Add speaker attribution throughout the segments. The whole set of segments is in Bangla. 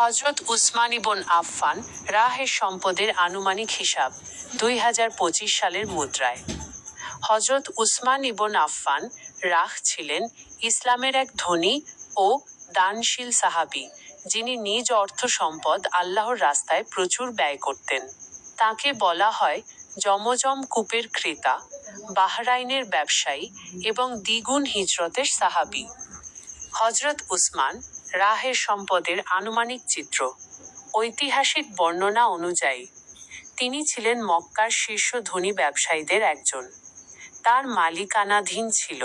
Speaker 1: হজরত উসমান ইবন আফফান রাহের সম্পদের আনুমানিক হিসাব দুই হাজার পঁচিশ সালের মুদ্রায়। হজরত উসমান ইবন আফফান রাহ ছিলেন ইসলামের এক ধনী ও দানশীল সাহাবি, যিনি নিজ অর্থ সম্পদ আল্লাহর রাস্তায় প্রচুর ব্যয় করতেন। তাকে বলা হয় জমজম কূপের ক্রেতা, বাহরাইনের ব্যবসায়ী এবং দ্বিগুণ হিজরতের সাহাবি। হজরত উসমান রাহের সম্পদের আনুমানিক চিত্র। ঐতিহাসিক বর্ণনা অনুযায়ী, তিনি ছিলেন মক্কার শীর্ষ ধনী ব্যবসায়ীদের একজন। তার মালিকানাধীন ছিল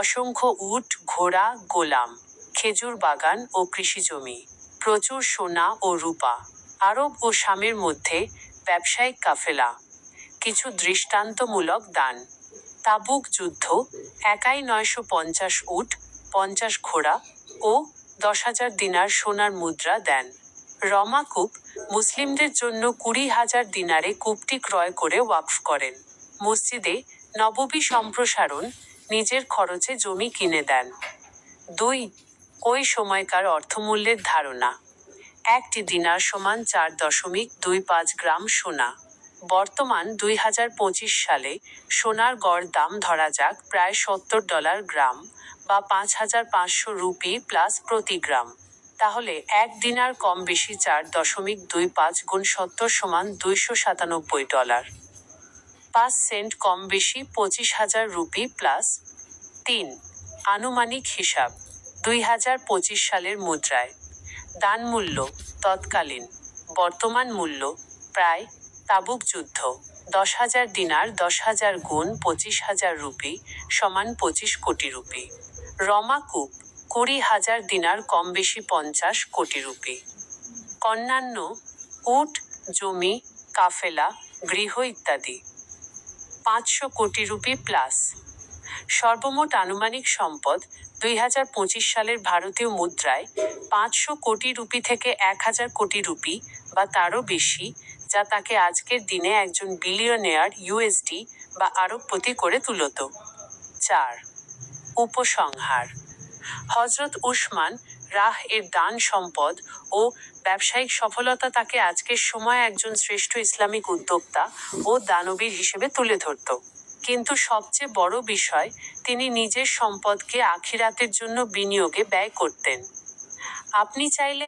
Speaker 1: অসংখ্য উট, ঘোড়া, গোলাম, খেজুর বাগান ও কৃষিজমি প্রচুর সোনা ও রূপা, আরব ও স্বামীর মধ্যে ব্যবসায়িক কাফেলা, কিছু দৃষ্টান্তমূলক দান। তাবুক যুদ্ধ, একাই নয়শো পঞ্চাশ উট, পঞ্চাশ ঘোড়া ও দশ হাজার দিনার সোনার মুদ্রা দেন। রমা কূপ মুসলিমদের জন্য কুড়ি হাজার দিনারে কূপটি ক্রয় করে ওয়াকফ করেন। মসজিদে নববী সম্প্রসারণ নিজের খরচে জমি কিনে দেন। দুই, ওই সময়কার অর্থমূল্যের ধারণা। একটি দিনার সমান চার দশমিক দুই পাঁচ গ্রাম সোনা। বর্তমান দুই হাজার পঁচিশ সালে সোনার গড় দাম ধরা যাক প্রায় সত্তর ডলার গ্রাম বা পাঁচ হাজার পাঁচশো রুপি প্লাস প্রতি গ্রাম। তাহলে এক দিনার কম বেশি চার দশমিক দুই পাঁচ গুণ সত্তর সমান দুইশো সাতানব্বই ডলার। পাঁচ সেন্ট কম বেশি পঁচিশ হাজার রুপি প্লাস তিন আনুমানিক হিসাব দুই হাজার পঁচিশ সালের মুদ্রায়। দান মূল্য তৎকালীন। বর্তমান মূল্য প্রায় তাবুক যুদ্ধ। দশ হাজার দিনার দশ হাজার গুণ পঁচিশ হাজার রুপি সমান পঁচিশ কোটি রুপি। রমাকূপ কুড়ি হাজার দিনার কম বেশি পঞ্চাশ কোটি রুপি। অন্যান্য উট, জমি, কাফেলা, গৃহ ইত্যাদি। পাঁচশো কোটি রুপি প্লাস। সর্বমোট আনুমানিক সম্পদ দুই হাজার পঁচিশ সালের ভারতীয় মুদ্রায় পাঁচশো কোটি রুপি থেকে এক হাজার কোটি রুপি বা তারও বেশি যা তাকে আজকের দিনে একজন বিলিয়নেয়ার ইউএসডি বা আরবপতি করে তুলত। চার, উপসংহার। হজরত উসমান রাহ এর দান সম্পদ ও ব্যবসায়িক সফলতা তাকে আজকের সময় একজন শ্রেষ্ঠ ইসলামিক উদ্যোক্তা ও দানবীর হিসেবে তুলে ধরত। কিন্তু সবচেয়ে বড় বিষয়, তিনি নিজের সম্পদকে আখিরাতের জন্য বিনিয়োগে ব্যয় করতেন। আপনি চাইলে